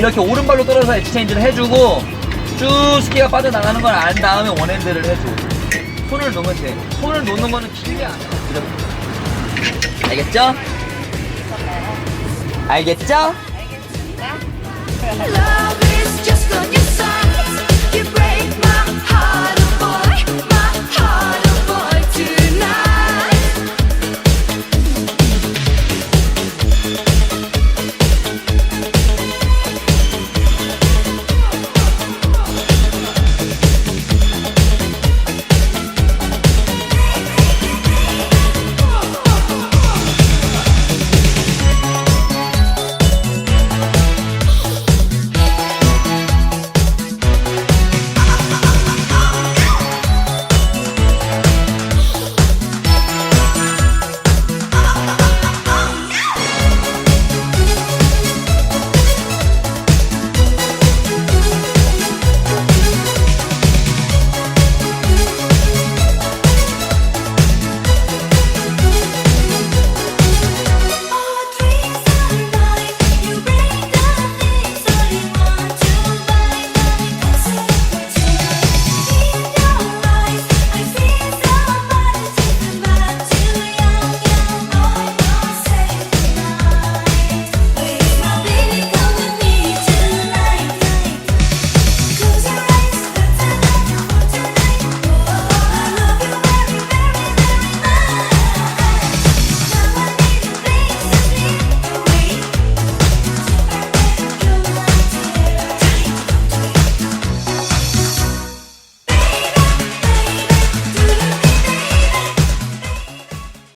이렇게 오른발로 떨어져서 엑스체인지를 해주고 쭉 스키가 빠져나가는 걸 안 다음에 원핸드를 해줘 손을 놓으면 돼 손을 놓는 거는 길게 안 이렇게 알겠죠? 알겠죠? 알겠습니다